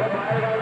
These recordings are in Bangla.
وبعد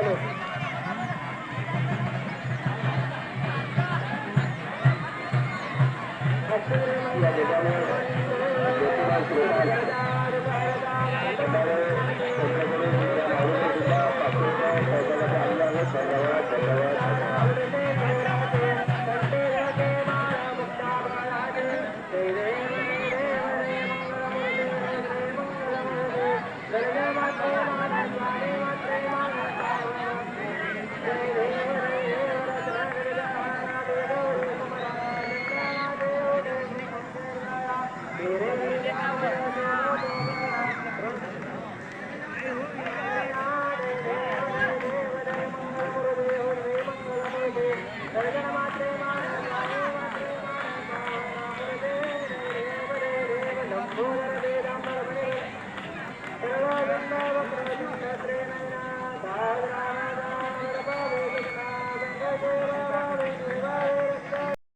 চলো Yeah, they're